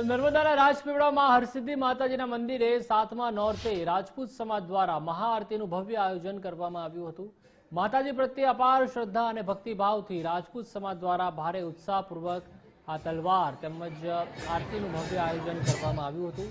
તો નર્મદાના રાજપીપળામાં હરસિદ્ધિ માતાજીના મંદિરે સાતમા નોરતે રાજપૂત સમાજ દ્વારા મહાઆરતીનું ભવ્ય આયોજન કરવામાં આવ્યું હતું. માતાજી પ્રત્યે અપાર શ્રદ્ધા અને ભક્તિભાવથી રાજપૂત સમાજ દ્વારા ભારે ઉત્સાહપૂર્વક આ તલવાર તેમજ આરતીનું ભવ્ય આયોજન કરવામાં આવ્યું હતું.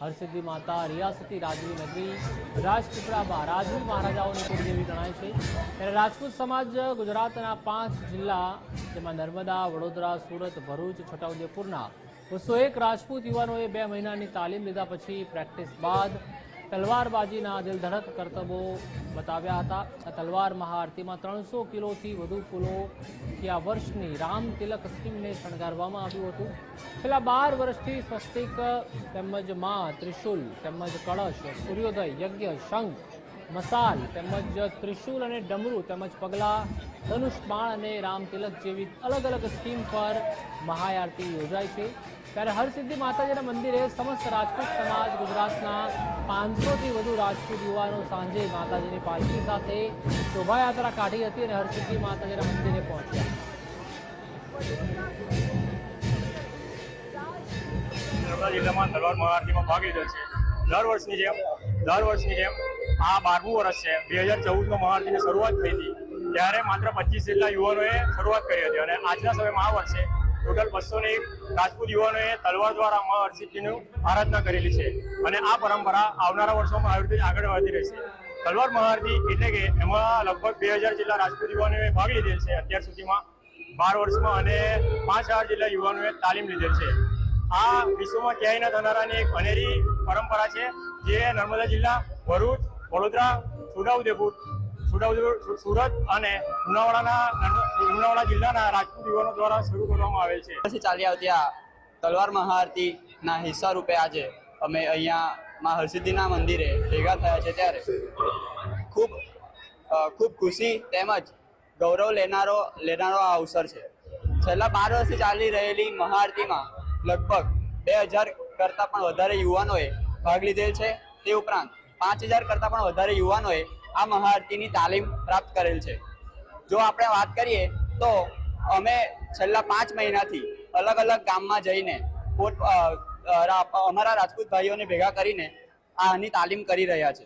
હરસિદ્ધિ માતા રિયાસતી રાજવી નગરી રાજપીપળામાં રાજવી મહારાજાઓની કુળદેવી ગણાય છે. ત્યારે રાજપૂત સમાજ ગુજરાતના પાંચ જિલ્લા, જેમાં નર્મદા, વડોદરા, સુરત, ભરૂચ, છોટાઉદેપુરના બસો એક રાજપૂત યુવાનોએ બે મહિનાની તાલીમ લીધા પછી પ્રેક્ટિસ બાદ તલવારબાજીના દિલધડક કરતબો બતાવ્યા હતા. આ તલવાર મહાઆરતીમાં ત્રણસો કિલોથી વધુ ફૂલોથી આ વર્ષની રામ તિલક સ્કીમને શણગારવામાં આવ્યું હતું. છેલ્લા બાર વર્ષથી સ્વસ્તિક તેમજ મા ત્રિશુલ તેમજ કળશ, સૂર્યોદય, યજ્ઞ, શંખ મસાલ તેમજ ત્રિશુલ અને ડમરું તેમજ પગલાં, ધનુષ બાણ અને રામ તિલક જેવી અલગ અલગ સ્કીમ પર મહાઆરતી યોજાય છે. ત્યારે હરસિદ્ધિ માતાજીના મંદિરે સમસ્ત રાજપૂત સમાજ ગુજરાતના પાંચસોથી વધુ રાજપૂત યુવાનો સાંજે માતાજીની પાલખી સાથે શોભાયાત્રા કાઢી હતી અને હરસિદ્ધિ માતાજીના મંદિરે પહોંચ્યા. જિલ્લામાં તલવાર મહાઆરતીમાં ભાગ લીધો છે. દર વર્ષની જેમ, દર વર્ષની જેમ આ બારમું વર્ષ છે. બે હજાર ચૌદમાં મહાઆરતીની શરૂઆત થઈ હતી. ત્યારે માત્ર પચીસ જેટલા યુવાનોએ શરૂઆત કરી હતી. અને આજના સમયમાં આ વર્ષે ટોટલ બસો ને રાજપૂત યુવાનોએ તલવાર દ્વારા મા હરસિદ્ધિનું આરાધના કરેલી છે. અને આ પરંપરા આવનારા વર્ષોમાં આવી રીતે આગળ વધી રહેશે તલવાર મહાઆરતી એટલે કે એમાં લગભગ બે હજાર જેટલા રાજપૂત યુવાનોએ ભાગ લીધેલ છે. અત્યાર સુધીમાં બાર વર્ષમાં અને પાંચ હજાર જેટલા યુવાનોએ તાલીમ લીધેલ છે. આ વિશ્વમાં ક્યાંય ન થનારાની એક અનેરી પરંપરા છે, જે નર્મદા જિલ્લા, ભરૂચ, વડોદરા, છોટાઉદેપુર છોટાઉદેપુર, સુરત અને લુણાવાડાના લુણાવાડા જિલ્લાના રાજપૂત યુવાનો દ્વારા શરૂ કરવામાં આવેલ છે. પછી ચાલી આવતી આ તલવાર મહાઆરતીના હિસ્સા રૂપે આજે અમે અહીંયા મા હરસિદ્ધિના મંદિરે ભેગા થયા છે ત્યારે. ખૂબ ખૂબ ખુશી તેમજ ગૌરવ લેનારો લેનારો આ અવસર છે. છેલ્લા બાર વર્ષથી ચાલી રહેલી મહાઆરતીમાં લગભગ બે હજાર કરતાં પણ વધારે યુવાનોએ ભાગ લીધેલ છે. તે ઉપરાંત પાંચ હજાર કરતાં પણ વધારે યુવાનોએ આ મહાઆરતીની તાલીમ પ્રાપ્ત કરેલ છે. જો આપણે વાત કરીએ તો અમે છેલ્લા પાંચ મહિનાથી અલગ અલગ ગામમાં જઈને અમારા રાજપૂત ભાઈઓને ભેગા કરીને આની તાલીમ કરી રહ્યા છે.